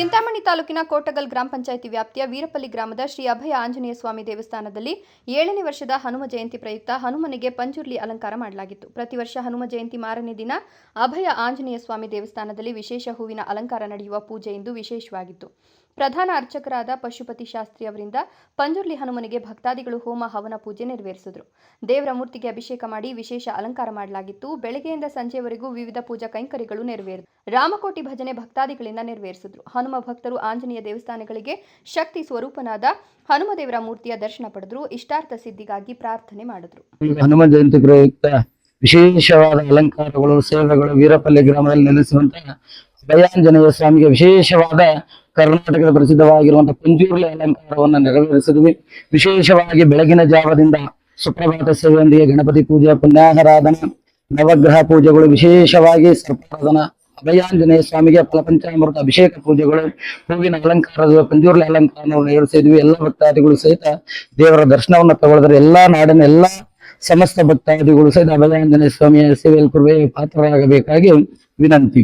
ಚಿಂತಾಮಣಿ ತಾಲೂಕಿನ ಕೋಟಗಲ್ ಗ್ರಾಮ ಪಂಚಾಯಿತಿ ವ್ಯಾಪ್ತಿಯ ವೀರಪಲ್ಲಿ ಗ್ರಾಮದ ಶ್ರೀ ಅಭಯ ಆಂಜನೇಯ ಸ್ವಾಮಿ ದೇವಸ್ಥಾನದಲ್ಲಿ ಏಳನೇ ವರ್ಷದ ಹನುಮ ಜಯಂತಿ ಪ್ರಯುಕ್ತ ಹನುಮನಿಗೆ ಪಂಜುರ್ಲಿ ಅಲಂಕಾರ ಮಾಡಲಾಗಿತ್ತು. ಪ್ರತಿ ವರ್ಷ ಹನುಮ ಜಯಂತಿ ಮಾರನೇ ದಿನ ಅಭಯ ಆಂಜನೇಯ ಸ್ವಾಮಿ ದೇವಸ್ಥಾನದಲ್ಲಿ ವಿಶೇಷ ಹೂವಿನ ಅಲಂಕಾರ ನಡೆಯುವ ಪೂಜೆ ಎಂದು ವಿಶೇಷವಾಗಿತ್ತು. ಪ್ರಧಾನ ಅರ್ಚಕರಾದ ಪಶುಪತಿ ಶಾಸ್ತ್ರಿ ಅವರಿಂದ ಪಂಜುರ್ಲಿ ಹನುಮನಿಗೆ ಭಕ್ತಾದಿಗಳು ಹೋಮ ಹವನ ಪೂಜೆ ನೆರವೇರಿಸಿದರು. ದೇವರ ಮೂರ್ತಿಗೆ ಅಭಿಷೇಕ ಮಾಡಿ ವಿಶೇಷ ಅಲಂಕಾರ ಮಾಡಲಾಗಿತ್ತು. ಬೆಳಗ್ಗೆಯಿಂದ ಸಂಜೆವರೆಗೂ ವಿವಿಧ ಪೂಜಾ ಕೈಂಕರ್ಯಗಳು ನೆರವೇರಿದರು ರಾಮಕೋಟಿ ಭಜನೆ ಭಕ್ತಾದಿಗಳಿಂದ ನೆರವೇರಿಸಿದರು. ಹನುಮ ಭಕ್ತರು ಆಂಜನೇಯ ದೇವಸ್ಥಾನಗಳಿಗೆ ಶಕ್ತಿ ಸ್ವರೂಪನಾದ ಹನುಮ ದೇವರ ಮೂರ್ತಿಯ ದರ್ಶನ ಪಡೆದ್ರು. ಇಷ್ಟಾರ್ಥ ಸಿದ್ಧಿಗಾಗಿ ಪ್ರಾರ್ಥನೆ ಮಾಡಿದ್ರು. ಹನುಮ ಜಯಂತಿ ಪ್ರಯುಕ್ತ ವಿಶೇಷವಾದ ಅಲಂಕಾರಗಳು, ಸೇವೆಗಳು, ವೀರಪಲ್ಲಿ ಗ್ರಾಮದಲ್ಲಿ ನೆಲೆಸುವಂತಹ ಸ್ವಾಮಿಗೆ ವಿಶೇಷವಾದ ಕರ್ನಾಟಕದ ಪ್ರಸಿದ್ಧವಾಗಿರುವಂತಹ ಪಂಜೂರ್ಲೆ ಅಲಂಕಾರವನ್ನು ನೆರವೇರಿಸಿದ್ವಿ. ವಿಶೇಷವಾಗಿ ಬೆಳಗಿನ ಜಾವದಿಂದ ಸುಪ್ರಭಾತ ಸೇವೆಯೊಂದಿಗೆ ಗಣಪತಿ ಪೂಜೆ, ಪುಣ್ಯಾಹರಾಧನ, ನವಗ್ರಹ ಪೂಜೆಗಳು, ವಿಶೇಷವಾಗಿ ಸರ್ಪಾರಾಧನ, ಅಭಯಾಂಜನೇಯ ಸ್ವಾಮಿಗೆ ಫಲಪಂಚಾಮೃತ ಅಭಿಷೇಕ ಪೂಜೆಗಳು, ಹೂವಿನ ಅಲಂಕಾರದ ಪಂಜುರ್ಲಿ ಅಲಂಕಾರವನ್ನು ನೆರವೇರಿಸಿದ್ವಿ. ಎಲ್ಲ ಭಕ್ತಾದಿಗಳು ಸಹಿತ ದೇವರ ದರ್ಶನವನ್ನು ತಗೊಳಿದ್ರೆ ಎಲ್ಲಾ ನಾಡಿನ ಎಲ್ಲಾ ಸಮಸ್ತ ಭಕ್ತಾದಿಗಳು ಸಹಿತ ಅಭಯಾಂಜನೇಯ ಸ್ವಾಮಿಯ ಸೇವೆಯಲ್ಲಿ ಪಾತ್ರರಾಗಬೇಕಾಗಿ ವಿನಂತಿ.